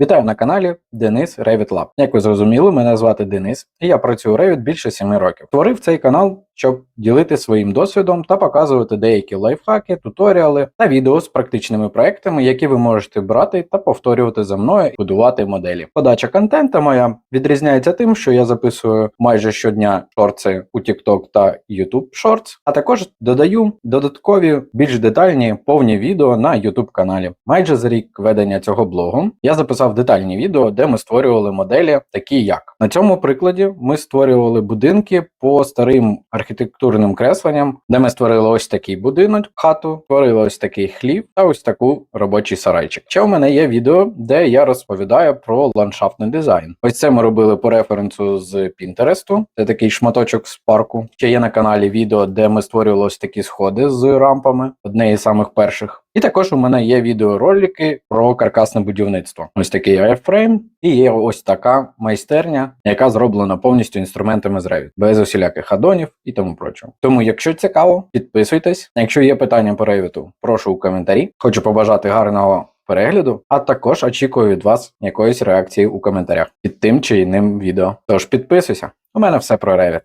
Вітаю на каналі Денис Revit Lab. Як ви зрозуміли, мене звати Денис, і я працюю у Revit більше 7 років. Творив цей канал, щоб ділити своїм досвідом та показувати деякі лайфхаки, туторіали та відео з практичними проектами, які ви можете брати та повторювати за мною і будувати моделі. Подача контента моя відрізняється тим, що я записую майже щодня шорти у TikTok та YouTube Shorts, а також додаю додаткові більш детальні повні відео на YouTube каналі. Майже за рік ведення цього блогу я записав детальні відео, де ми створювали моделі, такі як на цьому прикладі ми створювали будинки по старим архітектурним кресленням, де ми створили ось такий будинок, хату, створили ось такий хлів та ось таку робочий сарайчик. Ще у мене є відео, де я розповідаю про ландшафтний дизайн. Ось це ми робили по референсу з Пінтересту. Це такий шматочок з парку. Ще є на каналі відео, де ми створювали ось такі сходи з рампами, одне із самих перших. І також у мене є відеоролики про каркасне будівництво. Ось такий iframe, і є ось така майстерня, яка зроблена повністю інструментами з Revit, без усіляких адонів і тому прочого. Тому, якщо цікаво, підписуйтесь. Якщо є питання по Revit, прошу у коментарі. Хочу побажати гарного перегляду, а також очікую від вас якоїсь реакції у коментарях під тим чи іним відео. Тож підписуйся. У мене все про Revit.